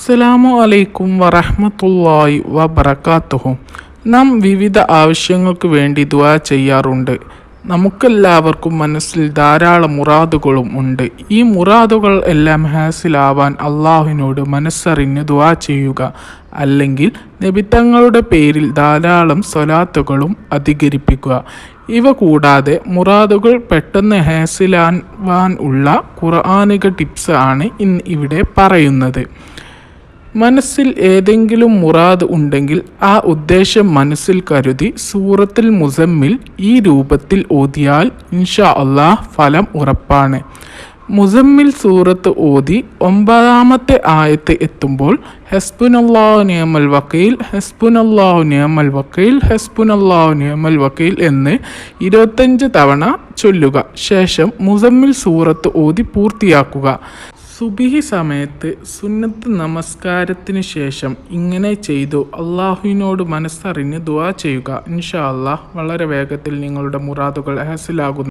അസ്സലാമു അലൈക്കും വറഹമത്തല്ലായി വബറകാതുഹു നാം വിവിധ ആവശ്യങ്ങൾക്ക് വേണ്ടി ദുആ ചെയ്യാറുണ്ട്. നമുക്കെല്ലാവർക്കും മനസ്സിൽ ധാരാളം മുറാദുകളും ഉണ്ട്. ഈ മുറാദുകൾ എല്ലാം ഹാസിലാവാൻ അള്ളാഹുവിനോട് മനസ്സറിഞ്ഞ് ദുആ ചെയ്യുക. അല്ലെങ്കിൽ നബിത്തങ്ങളുടെ പേരിൽ ധാരാളം സ്വലാത്തുകളും അധികരിപ്പിക്കുക. ഇവ കൂടാതെ മുറാദുകൾ പെട്ടെന്ന് ഹാസിലാവാൻ ഉള്ള ഖുർആാനിക ടിപ്സ് ആണ് ഇന്ന് ഇവിടെ പറയുന്നത്. മനസ്സിൽ ഏതെങ്കിലും മുറാദ് ഉണ്ടെങ്കിൽ ആ ഉദ്ദേശം മനസ്സിൽ കരുതി സൂറത്തിൽ മുസമ്മിൽ ഈ രൂപത്തിൽ ഓതിയാൽ ഇൻഷാ അള്ളാഹ് ഫലം ഉറപ്പാണ്. മുസമ്മിൽ സൂറത്ത് ഓതി ഒമ്പതാമത്തെ ആയത്ത് എത്തുമ്പോൾ ഹസ്ബുനല്ലാഹു നിയമൽ വക്കീൽ അള്ളാഹു നിയമൽ വക്കീൽ അള്ളാഹു നിയമൽ വക്കീൽ എന്ന് ഇരുപത്തഞ്ച് തവണ ചൊല്ലുക. ശേഷം മുസമ്മിൽ സൂറത്ത് ഓതി പൂർത്തിയാക്കുക. സുബിഹി സമയത്ത് സുന്നത്ത് നമസ്കാരത്തിന് ശേഷം ഇങ്ങനെ ചെയ്തു. അള്ളാഹുവിനോട് മനസ്സറിഞ്ഞ് ദുവാ ചെയ്യുക. ഇൻഷാ അള്ളാഹ് വളരെ വേഗത്തിൽ നിങ്ങളുടെ മുറാദുകൾ ഹാസിലാകുന്നു.